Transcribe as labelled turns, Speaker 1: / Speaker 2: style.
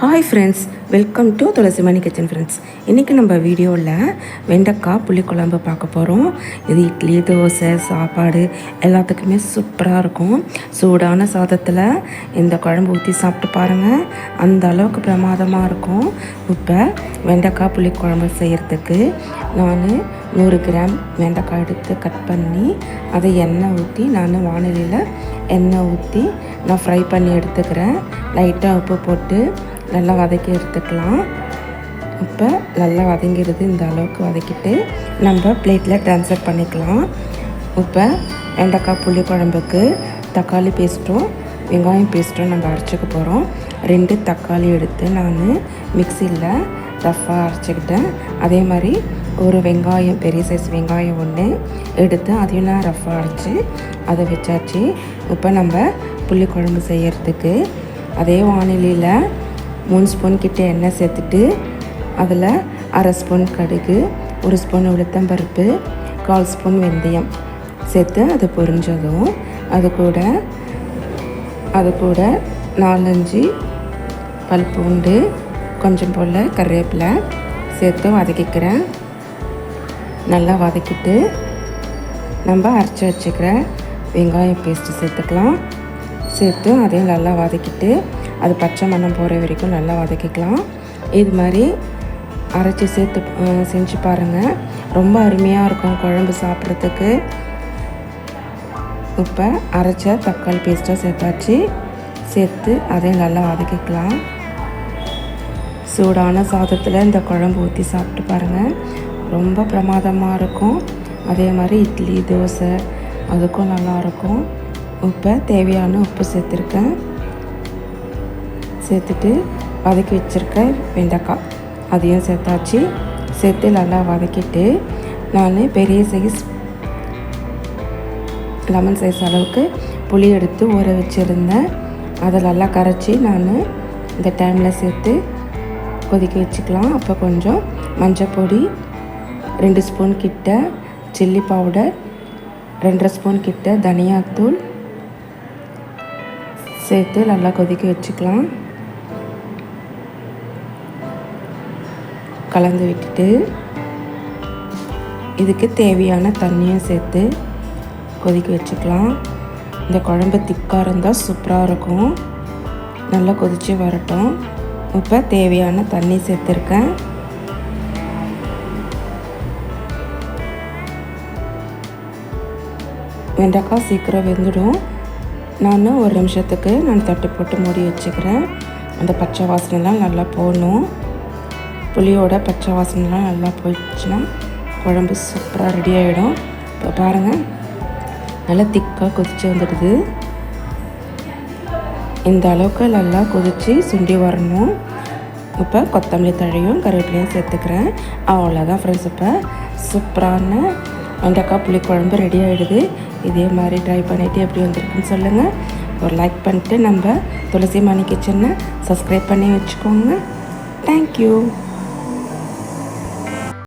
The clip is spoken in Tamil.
Speaker 1: Hi friends welcome to Thulasimani kitchen friends இன்றைக்கி நம்ம வீடியோவில் வெண்டைக்காய் புளிக்குழம்பு பார்க்க போகிறோம் இது இட்லி தோசை சாப்பாடு எல்லாத்துக்குமே சூப்பராக இருக்கும். சூடான சாதத்தில் இந்த குழம்பு ஊற்றி சாப்பிட்டு பாருங்கள் அந்த அளவுக்கு பிரமாதமாக இருக்கும். இப்போ வெண்டைக்காய் புளிக்குழம்பு செய்கிறதுக்கு நான் நூறு கிராம் வெண்டைக்காய் எடுத்து கட் பண்ணி அதை எண்ணெய் ஊற்றி நான் வானிலையில் எண்ணெய் ஊற்றி நான் ஃப்ரை பண்ணி எடுத்துக்கிறேன். லைட்டாக உப்பு போட்டு நல்லா வதக்கி எடுத்துக்கலாம். இப்போ நல்லா வதங்கிடுது இந்த அளவுக்கு வதக்கிட்டு நம்ம பிளேட்டில் ட்ரான்ஸ்ஃபர் பண்ணிக்கலாம். இப்போ வெண்டைக்காய் புளி குழம்புக்கு தக்காளி பேஸ்ட்டும் வெங்காயம் பேஸ்ட்டும் நம்ம அரைச்சிக்க போகிறோம் ரெண்டு தக்காளி எடுத்து நான் மிக்சியில் ரஃப்பாக அரைச்சிக்கிட்டேன். அதே மாதிரி ஒரு வெங்காயம் பெரிய சைஸ் வெங்காயம் ஒன்று எடுத்து அதையும் நான் ரஃப்பாக அரைச்சி அதை வச்சாச்சு. இப்போ நம்ம புளி குழம்பு செய்கிறதுக்கு அதே வானிலையில் மூணு ஸ்பூன் கிட்டே எண்ணெய் சேர்த்துட்டு அதில் அரை ஸ்பூன் கடுகு ஒரு ஸ்பூன் உளுத்தம்பருப்பு கால் ஸ்பூன் வெந்தயம் சேர்த்து அது பொரிஞ்சதும் அது கூட அது கூட நாலஞ்சு பல் பூண்டு கொஞ்சம் போல் கருவேப்பிலை சேர்த்து வதக்கிக்கிறேன். நல்லா வதக்கிட்டு நம்ம அரைச்சி வச்சுக்கிற வெங்காயம் பேஸ்ட்டு சேர்த்துக்கலாம். சேர்த்து அதையும் நல்லா வதக்கிட்டு அது பச்சை மண்ணம் போகிற வரைக்கும் நல்லா வதக்கிக்கலாம். இது மாதிரி அரைச்சி சேர்த்து செஞ்சு பாருங்கள் ரொம்ப அருமையாக இருக்கும் குழம்பு சாப்பிட்றதுக்கு. இப்போ அரைச்ச தக்காளி பேஸ்ட்டாக சேர்த்தாச்சு. சேர்த்து அதையும் நல்லா வதக்கிக்கலாம். சூடான சாதத்தில் இந்த குழம்பு ஊற்றி சாப்பிட்டு பாருங்கள் ரொம்ப பிரமாதமாக இருக்கும். அதே மாதிரி இட்லி தோசை அதுக்கும் நல்லாயிருக்கும் உப்பை தேவையான உப்பு சேர்த்துருக்கேன். சேர்த்துட்டு வதக்கி வச்சுருக்க வெண்டைக்காய் அதையும் சேர்த்தாச்சு. சேர்த்து நல்லா வதக்கிட்டு நான் பெரிய சைஸ் லெமன் சைஸ் அளவுக்கு புளி எடுத்து ஊற வச்சுருந்தேன். அதை நல்லா கரைச்சி நான் இந்த டைமில் சேர்த்து கொதிக்க வச்சுக்கலாம். அப்போ கொஞ்சம் மஞ்சள் பொடி ரெண்டு ஸ்பூன் கிட்ட சில்லி பவுடர் ரெண்டரை ஸ்பூன் கிட்ட தனியாத்தூள் சேர்த்து நல்லா கொதிக்க வச்சுக்கலாம். கலந்து விட்டுட்டு இதுக்கு தேவையான தண்ணியும் சேர்த்து கொதிக்க வச்சுக்கலாம். இந்த குழம்பு திக்காக இருந்தால் சூப்பராக இருக்கும். நல்லா கொதித்து வரட்டும். இப்போ தேவையான தண்ணி சேர்த்துருக்கேன். வெண்டைக்காய் சீக்கிரம் வெந்துடும். நான் ஒரு நிமிஷத்துக்கு நான் தட்டு போட்டு மூடி வச்சுக்கிறேன். அந்த பச்சை வாசனைலாம் நல்லா போகணும். புளியோட பச்சை வாசனைலாம் நல்லா போயிடுச்சுன்னா குழம்பு சூப்பராக ரெடி ஆகிடும் இப்போ பாருங்கள் நல்லா திக்காக கொதித்து வந்துடுது. இந்த அளவுக்கு நல்லா கொதித்து சுண்டி வரணும். இப்போ கொத்தமல்லி தழையும் கருவேப்பிலையும் சேர்த்துக்கிறேன். அவ்வளோதான் ஃப்ரெண்ட்ஸ் இப்போ. சூப்பரான வெண்டைக்காய் புளி குழம்பு ரெடி ஆகிடுது இதே மாதிரி ட்ரை பண்ணிவிட்டு எப்படி வந்திருக்குன்னு சொல்லுங்கள் ஒரு லைக் பண்ணிட்டு நம்ம துளசி மணி கிச்சனை சப்ஸ்கிரைப் பண்ணி வச்சுக்கோங்க. தேங்க்யூ